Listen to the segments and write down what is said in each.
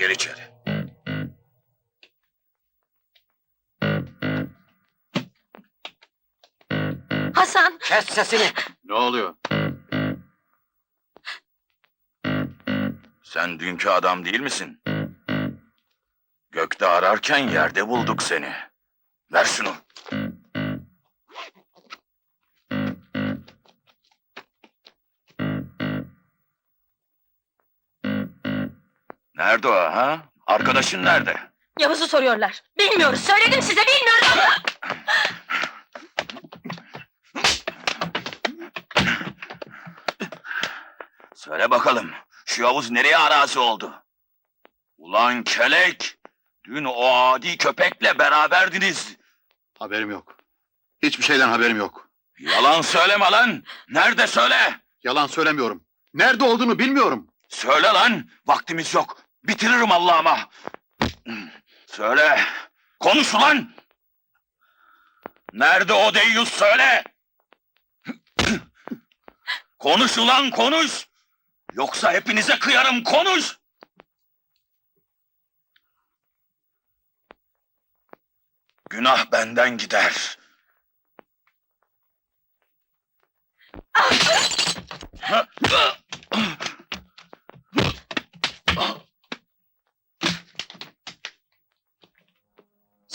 Gir içeri. Hasan! Kes sesini. Ne oluyor? Sen dünkü adam değil misin? Gökte ararken yerde bulduk seni. Ver şunu. Nerede o ha? Arkadaşın nerede? Yavuz'u soruyorlar. Bilmiyoruz. Söyledim size bilmiyoruz. Söyle bakalım, şu Yavuz nereye arazi oldu? Ulan kelek! Dün o adi köpekle beraberdiniz. Haberim yok. Hiçbir şeyden haberim yok. Yalan söyleme lan! Nerede söyle! Yalan söylemiyorum. Nerede olduğunu bilmiyorum. Söyle lan! Vaktimiz yok. Bitiririm Allah'ıma. Söyle! Konuş ulan! Nerede o deyyus söyle! konuş ulan konuş! Yoksa hepinize kıyarım konuş! Günah benden gider.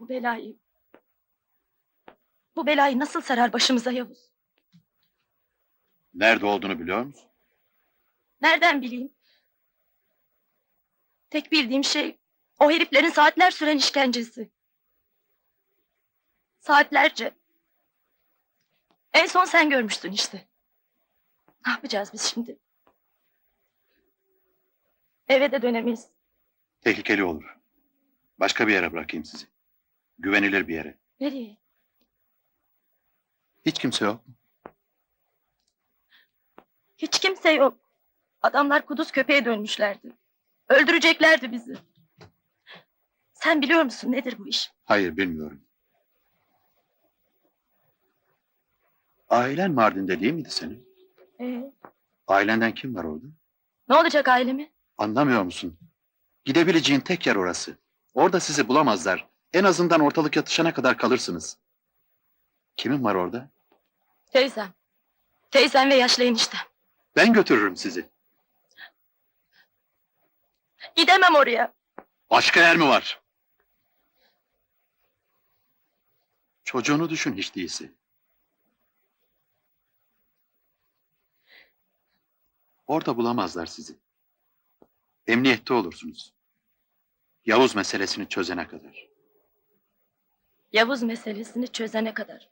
Bu belayı... Bu belayı nasıl sarar başımıza Yavuz? Nerede olduğunu biliyor musun? Nereden bileyim? Tek bildiğim şey o heriflerin saatler süren işkencesi. Saatlerce. En son sen görmüştün işte. Ne yapacağız biz şimdi? Eve de dönemeyiz. Tehlikeli olur. Başka bir yere bırakayım sizi. Güvenilir bir yere. Nereye? Hiç kimse yok. Hiç kimse yok. Adamlar kuduz köpeğe dönmüşlerdi. Öldüreceklerdi bizi. Sen biliyor musun nedir bu iş? Hayır bilmiyorum. Ailen Mardin'de değil miydi senin? Ee, Ailenden kim var orada? ne olacak ailemi? Anlamıyor musun? Gidebileceğin tek yer orası. Orada sizi bulamazlar. En azından ortalık yatışana kadar kalırsınız. Kimin var orada? Teyzem. Teyzem ve yaşlı eniştem. Ben götürürüm sizi. Gidemem oraya. Başka yer mi var? Çocuğunu düşün hiç değilse. Orada bulamazlar sizi. Emniyette olursunuz. Yavuz meselesini çözene kadar. Yavuz meselesini çözene kadar.